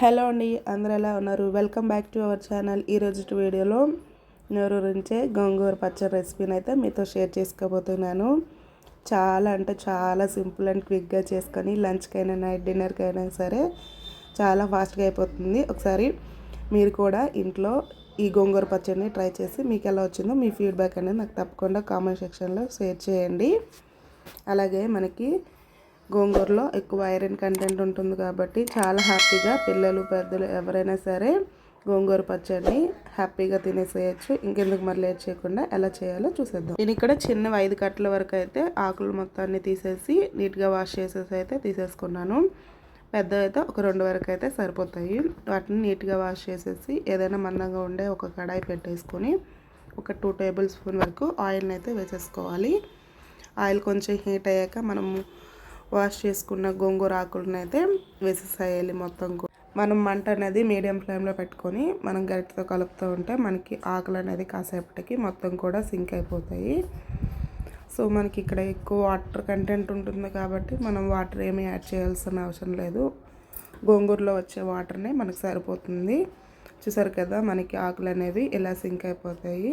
Hello అండి అందరూ ఎలా ఉన్నారు? Welcome back to our channel ఈరోజు వీడియోలో నోరు గురించే గోంగూర పచ్చడి రెసిపీని అయితే మీతో షేర్ చేసుకోబోతున్నాను. చాలా అంటే చాలా సింపుల్ అండ్ క్విక్గా చేసుకొని లంచ్కైనా నైట్ డిన్నర్కైనా సరే చాలా ఫాస్ట్గా అయిపోతుంది. ఒకసారి మీరు కూడా ఇంట్లో ఈ గోంగూర పచ్చడిని ట్రై చేసి మీకు ఎలా వచ్చిందో మీ ఫీడ్బ్యాక్ అనేది నాకు తప్పకుండా కామెంట్ సెక్షన్లో షేర్ చేయండి. అలాగే మనకి గోంగూరలో ఎక్కువ ఐరన్ కంటెంట్ ఉంటుంది కాబట్టి చాలా హ్యాపీగా పిల్లలు పెద్దలు ఎవరైనా సరే గోంగూర పచ్చడిని హ్యాపీగా తినేసేయచ్చు. ఇంకెందుకు మరి లేట్ చేయకుండా ఎలా చేయాలో చూసేద్దాం. నేను ఇక్కడ చిన్న ఐదు కట్టల వరకు అయితే ఆకులు మొత్తాన్ని తీసేసి నీట్గా వాష్ చేసేసి అయితే తీసేసుకున్నాను. పెద్ద అయితే ఒక రెండు వరకు అయితే సరిపోతాయి. వాటిని నీట్గా వాష్ చేసేసి ఏదైనా మందంగా ఉండే ఒక కడాయి పెట్టేసుకొని ఒక టూ టేబుల్ స్పూన్ వరకు ఆయిల్ని అయితే వేసేసుకోవాలి. ఆయిల్ కొంచెం హీట్ అయ్యాక మనము వాష్ చేసుకున్న గోంగూర ఆకులను అయితే వేసేసేయాలి మొత్తం మనం మంట అనేది మీడియం ఫ్లేమ్లో పెట్టుకొని మనం గరిటతో కలుపుతూ ఉంటే మనకి ఆకులు అనేది కాసేపటికి మొత్తం కూడా సింక్ అయిపోతాయి. సో మనకి ఇక్కడ ఎక్కువ వాటర్ కంటెంట్ ఉంటుంది కాబట్టి మనం వాటర్ ఏమీ యాడ్ చేయాల్సిన అవసరం లేదు. గోంగూరలో వచ్చే వాటర్నే మనకు సరిపోతుంది. చూసారు కదా మనకి ఆకులు అనేవి ఇలా సింక్ అయిపోతాయి.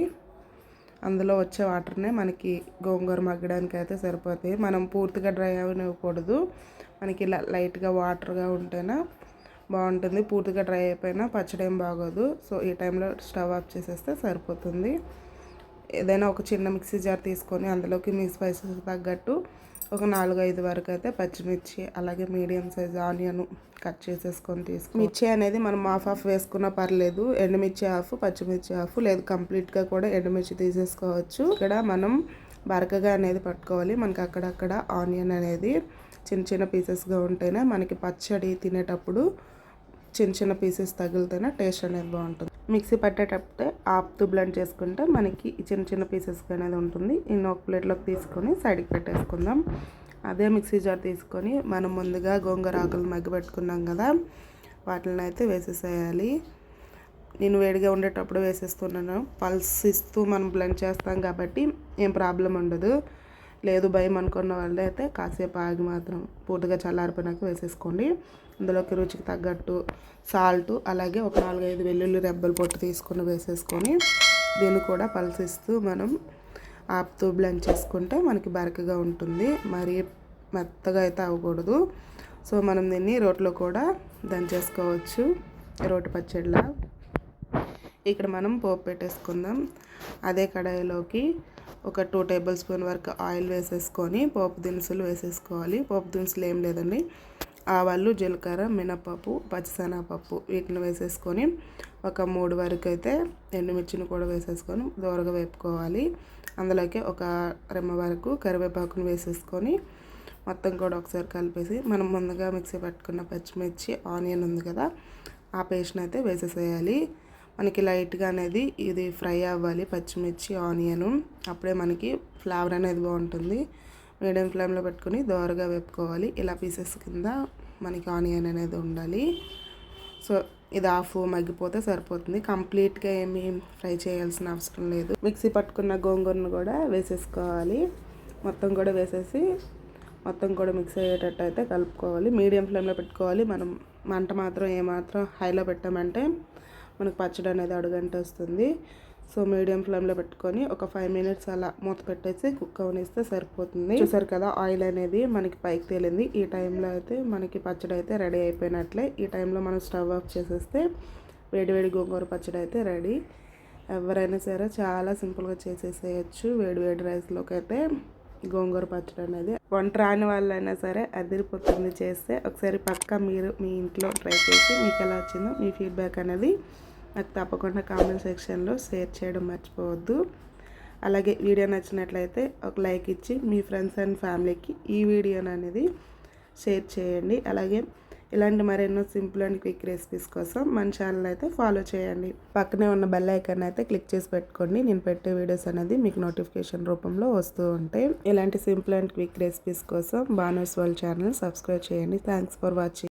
అందులో వచ్చే వాటర్నే మనకి గోంగూర మగ్గడానికి అయితే సరిపోతాయి. మనం పూర్తిగా డ్రై అవ్వకూడదు మనకి ఇలా లైట్గా వాటర్గా ఉంటేనే బాగుంటుంది. పూర్తిగా డ్రై అయిపోయినా పచ్చడి ఏం బాగోదు. సో ఈ టైంలో స్టవ్ ఆఫ్ చేసేస్తే సరిపోతుంది. ఏదైనా ఒక చిన్న మిక్సీ జార్ తీసుకొని అందులోకి మీ స్పైసెస్ తగ్గట్టు ఒక నాలుగు ఐదు వరకు అయితే పచ్చిమిర్చి అలాగే మీడియం సైజ్ ఆనియన్ కట్ చేసేసుకొని తీసుకుని మిర్చి అనేది మనం హాఫ్ హాఫ్ వేసుకున్నా పర్లేదు ఎండుమిర్చి హాఫ్ పచ్చిమిర్చి హాఫ్ లేదు కంప్లీట్గా కూడా ఎండుమిర్చి తీసేసుకోవచ్చు. ఇక్కడ మనం బరకగా అనేది పట్టుకోవాలి. మనకి అక్కడక్కడ ఆనియన్ అనేది చిన్న చిన్న పీసెస్గా ఉంటేనే మనకి పచ్చడి తినేటప్పుడు చిన్న చిన్న పీసెస్ తగిలితేనే టేస్ట్ అనేది బాగుంటుంది. మిక్సీ పట్టేటప్పుడే ఆపుతూ బ్లెండ్ చేసుకుంటే మనకి చిన్న చిన్న పీసెస్ అనేది ఉంటుంది. ఇన్ని ఒక ప్లేట్లోకి తీసుకొని సైడ్కి పెట్టేసుకుందాం. అదే మిక్సీ జార్ తీసుకొని మనం ముందుగా గోంగూర ఆకులు మగ్గి పెట్టుకున్నాం కదా వాటిని అయితే వేసేసేయాలి. నేను వేడిగా ఉండేటప్పుడు వేసేస్తున్నాను. పల్స్ ఇస్తూ మనం బ్లెండ్ చేస్తాం కాబట్టి ఏం ప్రాబ్లం ఉండదు. లేదు భయం అనుకున్న వాళ్ళు అయితే కాసేపు ఆగి మాత్రం పూర్తిగా చల్లారిపోయినాక వేసేసుకోండి. అందులోకి రుచికి తగ్గట్టు సాల్ట్ అలాగే ఒక నాలుగైదు వెల్లుల్లి రెబ్బలు పొట్టు తీసుకొని వేసేసుకొని దీన్ని కూడా పలసిస్తూ మనం ఆపుతూ బ్లెండ్ చేసుకుంటే మనకి బరకగా ఉంటుంది. మరి మెత్తగా అయితే అవ్వకూడదు. సో మనం దీన్ని రోట్లో కూడా దంచేసుకోవచ్చు. రోటి పచ్చడిలా. ఇక్కడ మనం పోపు పెట్టేసుకుందాం. అదే కడాయిలోకి ఒక టూ టేబుల్ స్పూన్ వరకు ఆయిల్ వేసేసుకొని పోపు దినుసులు వేసేసుకోవాలి. పోపు దినుసులు ఏం లేదండి. ఆవాలు జీలకర్ర మినపప్పు పచ్చిసెనగపప్పు వీటిని వేసేసుకొని ఒక మూడు వరకు అయితే ఎండుమిర్చిని కూడా వేసేసుకొని దూరగా వేపుకోవాలి. అందులోకి ఒక రెమ్మ వరకు కరివేపాకుని వేసేసుకొని మొత్తం కూడా ఒకసారి కలిపేసి మనం ముందుగా మిక్సీ పట్టుకున్న పచ్చిమిర్చి ఆనియన్ ఉంది కదా ఆ పేస్ట్ని అయితే వేసేసేయాలి. మనకి లైట్గా అనేది ఇది ఫ్రై అవ్వాలి పచ్చిమిర్చి ఆనియను. అప్పుడే మనకి ఫ్లేవర్ అనేది బాగుంటుంది. మీడియం ఫ్లేమ్లో పెట్టుకొని దోరగా వేపుకోవాలి. ఇలా పీసెస్ కింద మనకి ఆనియన్ అనేది ఉండాలి. సో ఇది ఆఫ్ మగ్గిపోతే సరిపోతుంది. కంప్లీట్గా ఏమి ఫ్రై చేయాల్సిన అవసరం లేదు. మిక్సీ పట్టుకున్న గోంగూరను కూడా వేసేసుకోవాలి. మొత్తం కూడా వేసేసి మొత్తం కూడా మిక్స్ అయ్యేటట్టు అయితే కలుపుకోవాలి. మీడియం ఫ్లేమ్లో పెట్టుకోవాలి. మనం మంట మాత్రం ఏమాత్రం హైలో పెట్టామంటే మనకు పచ్చడి అనేది అడుగంట వస్తుంది సో మీడియం ఫ్లేమ్లో పెట్టుకొని ఒక ఫైవ్ మినిట్స్ అలా మూత పెట్టేసి కుక్ అవనిస్తే సరిపోతుంది. చూసారు కదా ఆయిల్ అనేది మనకి పైకి తేలింది. ఈ టైంలో అయితే మనకి పచ్చడి అయితే రెడీ అయిపోయినట్లే. ఈ టైంలో మనం స్టవ్ ఆఫ్ చేసేస్తే వేడివేడి గోంగూర పచ్చడి అయితే రెడీ. ఎవరైనా సరే చాలా సింపుల్గా చేసేసేయచ్చు. వేడి వేడి రైస్లోకి అయితే గోంగూర పచ్చడి అనేది. వంట రాని వాళ్ళైనా సరే అదిరిపోతుంది చేస్తే. ఒకసారి పక్క మీరు మీ ఇంట్లో ట్రై చేసి మీకు ఎలా వచ్చిందో మీ ఫీడ్బ్యాక్ అనేది నాకు తప్పకుండా కామెంట్ సెక్షన్లో షేర్ చేయడం మర్చిపోవద్దు. అలాగే వీడియో నచ్చినట్లయితే ఒక లైక్ ఇచ్చి మీ ఫ్రెండ్స్ అండ్ ఫ్యామిలీకి ఈ వీడియోని అనేది షేర్ చేయండి. అలాగే ఇలాంటి మరెన్నో సింపుల్ అండ్ క్విక్ రెసిపీస్ కోసం మన ఛానల్ అయితే ఫాలో చేయండి. పక్కనే ఉన్న బెల్ ఐకాన్ అయితే క్లిక్ చేసి పెట్టుకోండి. నేను పెట్టే వీడియోస్ అనేది మీకు నోటిఫికేషన్ రూపంలో వస్తూ ఉంటాయి. ఇలాంటి సింపుల్ అండ్ క్విక్ రెసిపీస్ కోసం బానోస్ వాళ్ళ ఛానల్ సబ్స్క్రైబ్ చేయండి. Thanks for watching.